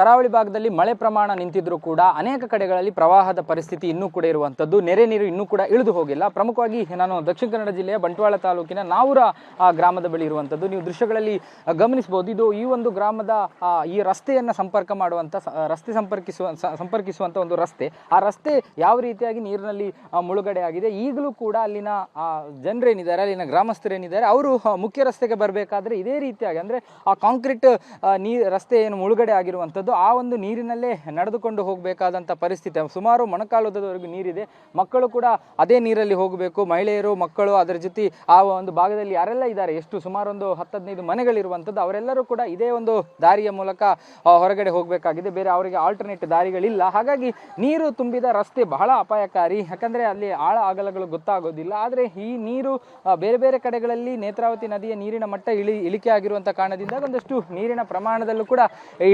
ಕರಾವಳಿ ಭಾಗದಲ್ಲಿ ಮಳೆ ಪ್ರಮಾಣ ನಿಂತಿದ್ರೂ ಕೂಡ ಅನೇಕ ಕಡೆಗಳಲ್ಲಿ ಪ್ರವಾಹದ ಪರಿಸ್ಥಿತಿ ಇನ್ನೂ ಕೂಡ ಇರುವಂಥದ್ದು. ನೆರೆ ನೀರು ಇನ್ನೂ ಕೂಡ ಇಳಿದು ಹೋಗಿಲ್ಲ. ಪ್ರಮುಖವಾಗಿ ನಾನು ದಕ್ಷಿಣ ಕನ್ನಡ ಜಿಲ್ಲೆಯ ಬಂಟ್ವಾಳ ತಾಲೂಕಿನ ನಾವೂರ ಗ್ರಾಮದ ಬಳಿ ಇರುವಂಥದ್ದು. ನೀವು ದೃಶ್ಯಗಳಲ್ಲಿ ಗಮನಿಸಬಹುದು. ಇದು ಈ ಒಂದು ಗ್ರಾಮದ ಈ ರಸ್ತೆಯನ್ನು ಸಂಪರ್ಕ ಮಾಡುವಂಥ ರಸ್ತೆ ಸಂಪರ್ಕಿಸುವ ಸಂಪರ್ಕಿಸುವಂಥ ಒಂದು ರಸ್ತೆ. ಆ ರಸ್ತೆ ಯಾವ ರೀತಿಯಾಗಿ ನೀರಿನಲ್ಲಿ ಮುಳುಗಡೆ ಆಗಿದೆ? ಈಗಲೂ ಕೂಡ ಅಲ್ಲಿನ ಜನರೇನಿದ್ದಾರೆ, ಅಲ್ಲಿನ ಗ್ರಾಮಸ್ಥರೇನಿದ್ದಾರೆ, ಅವರು ಮುಖ್ಯ ರಸ್ತೆಗೆ ಬರಬೇಕಾದ್ರೆ ಇದೇ ರೀತಿಯಾಗಿ, ಅಂದರೆ ಆ ಕಾಂಕ್ರೀಟ್ ನೀ ರಸ್ತೆ ಏನು ಮುಳುಗಡೆ ಆಗಿರುವಂಥದ್ದು. ಆ ಒಂದು ನೀರಿನಲ್ಲೇ ನಡೆದುಕೊಂಡು ಹೋಗಬೇಕಾದಂಥ ಪರಿಸ್ಥಿತಿ. ಸುಮಾರು ಮೊಣಕಾಲುದವರೆಗೂ ನೀರಿದೆ. ಮಕ್ಕಳು ಕೂಡ ಅದೇ ನೀರಲ್ಲಿ ಹೋಗಬೇಕು. ಮಹಿಳೆಯರು, ಮಕ್ಕಳು ಅದರ ಜೊತೆ ಆ ಒಂದು ಭಾಗದಲ್ಲಿ ಯಾರೆಲ್ಲ ಇದ್ದಾರೆ, ಎಷ್ಟು ಸುಮಾರು ಒಂದು ಹತ್ತದೈದು ಮನೆಗಳಿರುವಂಥದ್ದು, ಅವರೆಲ್ಲರೂ ಕೂಡ ಇದೇ ಒಂದು ದಾರಿಯ ಮೂಲಕ ಹೊರಗಡೆ ಹೋಗಬೇಕಾಗಿದೆ. ಬೇರೆ ಅವರಿಗೆ ಆಲ್ಟರ್ನೇಟ್ ದಾರಿಗಳಿಲ್ಲ. ಹಾಗಾಗಿ ನೀರು ತುಂಬಿದ ರಸ್ತೆ ಬಹಳ ಅಪಾಯಕಾರಿ. ಯಾಕಂದರೆ ಅಲ್ಲಿ ಆಳ ಅಗಲಗಳು ಗೊತ್ತಾಗೋದಿಲ್ಲ. ಆದರೆ ಈ ನೀರು ಬೇರೆ ಬೇರೆ ಕಡೆಗಳಲ್ಲಿ ನೇತ್ರಾವತಿ ನದಿಯ ನೀರಿನ ಮಟ್ಟ ಇಳಿ, ಇಳಿಕೆ ಆಗಿರುವಂಥ ಕಾರಣದಿಂದ ಒಂದಷ್ಟು ನೀರಿನ ಪ್ರಮಾಣದಲ್ಲೂ ಕೂಡ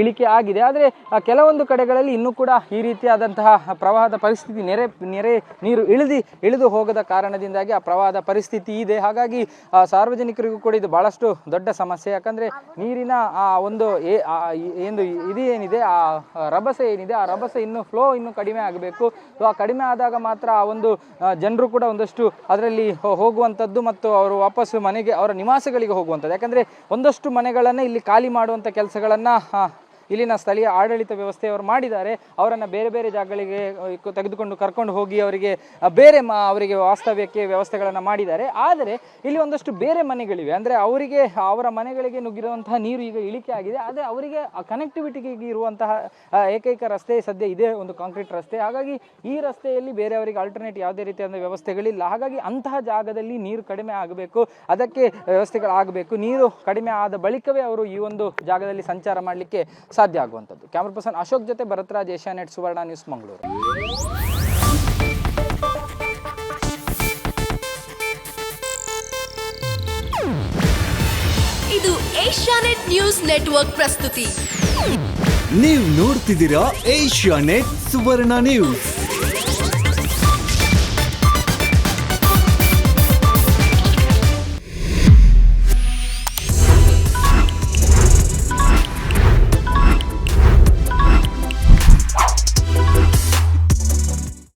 ಇಳಿಕೆ ಆಗಿದೆ. ಆದರೆ ಕೆಲವೊಂದು ಕಡೆಗಳಲ್ಲಿ ಇನ್ನೂ ಕೂಡ ಈ ರೀತಿಯಾದಂತಹ ಪ್ರವಾಹದ ಪರಿಸ್ಥಿತಿ ನೆರೆ ನೆರೆ ನೀರು ಇಳಿದು ಇಳಿದು ಹೋಗದ ಕಾರಣದಿಂದಾಗಿ ಆ ಪ್ರವಾಹದ ಪರಿಸ್ಥಿತಿ ಇದೆ. ಹಾಗಾಗಿ ಸಾರ್ವಜನಿಕರಿಗೂ ಕೂಡ ಇದು ಬಹಳಷ್ಟು ದೊಡ್ಡ ಸಮಸ್ಯೆ. ಯಾಕಂದರೆ ನೀರಿನ ಆ ಒಂದು ಏನು ಇದು ಏನಿದೆ, ಆ ರಭಸ ಏನಿದೆ, ಆ ರಭಸ ಇನ್ನು ಫ್ಲೋ ಇನ್ನೂ ಕಡಿಮೆ ಆಗಬೇಕು. ಸೊ ಆ ಕಡಿಮೆ ಆದಾಗ ಮಾತ್ರ ಆ ಒಂದು ಜನರು ಕೂಡ ಒಂದಷ್ಟು ಅದರಲ್ಲಿ ಹೋಗುವಂಥದ್ದು ಮತ್ತು ಅವರು ವಾಪಸ್ಸು ಮನೆಗೆ, ಅವರ ನಿವಾಸಗಳಿಗೆ ಹೋಗುವಂಥದ್ದು. ಯಾಕಂದರೆ ಒಂದಷ್ಟು ಮನೆಗಳನ್ನು ಇಲ್ಲಿ ಖಾಲಿ ಮಾಡುವಂಥ ಕೆಲಸಗಳನ್ನು ಇಲ್ಲಿನ ಸ್ಥಳೀಯ ಆಡಳಿತ ವ್ಯವಸ್ಥೆಯವರು ಮಾಡಿದ್ದಾರೆ. ಅವರನ್ನು ಬೇರೆ ಬೇರೆ ಜಾಗಗಳಿಗೆ ತೆಗೆದುಕೊಂಡು ಕರ್ಕೊಂಡು ಹೋಗಿ ಅವರಿಗೆ ಬೇರೆ ಮ, ಅವರಿಗೆ ವಾಸ್ತವ್ಯಕ್ಕೆ ವ್ಯವಸ್ಥೆಗಳನ್ನು ಮಾಡಿದ್ದಾರೆ. ಆದರೆ ಇಲ್ಲಿ ಒಂದಷ್ಟು ಬೇರೆ ಮನೆಗಳಿವೆ. ಅಂದರೆ ಅವರಿಗೆ, ಅವರ ಮನೆಗಳಿಗೆ ನುಗ್ಗಿರುವಂತಹ ನೀರು ಈಗ ಇಳಿಕೆ ಆಗಿದೆ. ಆದರೆ ಅವರಿಗೆ ಕನೆಕ್ಟಿವಿಟಿಗೆ ಇರುವಂತಹ ಏಕೈಕ ರಸ್ತೆ ಸದ್ಯ ಇದೆ, ಒಂದು ಕಾಂಕ್ರೀಟ್ ರಸ್ತೆ. ಹಾಗಾಗಿ ಈ ರಸ್ತೆಯಲ್ಲಿ ಬೇರೆಯವರಿಗೆ ಆಲ್ಟರ್ನೇಟ್ ಯಾವುದೇ ರೀತಿಯಾದ ವ್ಯವಸ್ಥೆಗಳಿಲ್ಲ. ಹಾಗಾಗಿ ಅಂತಹ ಜಾಗದಲ್ಲಿ ನೀರು ಕಡಿಮೆ ಆಗಬೇಕು. ಅದಕ್ಕೆ ವ್ಯವಸ್ಥೆಗಳಾಗಬೇಕು. ನೀರು ಕಡಿಮೆ ಆದ ಬಳಿಕವೇ ಅವರು ಈ ಒಂದು ಜಾಗದಲ್ಲಿ ಸಂಚಾರ ಮಾಡಲಿಕ್ಕೆ ಸಾಧ್ಯ ಆಗುವಂಥದ್ದು. ಕ್ಯಾಮ್ರಾ ಪರ್ಸನ್ ಅಶೋಕ್ ಜೊತೆ ಭರತ್ರಾಜ್ ಏಷ್ಯಾನೆಟ್ ಸುವರ್ಣ ನ್ಯೂಸ್ ಮಂಗಳೂರು. ಇದು ಏಷ್ಯಾನೆಟ್ ನ್ಯೂಸ್ ನೆಟ್ವರ್ಕ್ ಪ್ರಸ್ತುತಿ. ನೀವು ನೋಡ್ತಿದ್ದೀರಾ ಏಷ್ಯಾ ನೆಟ್ ಸುವರ್ಣ ನ್ಯೂಸ್.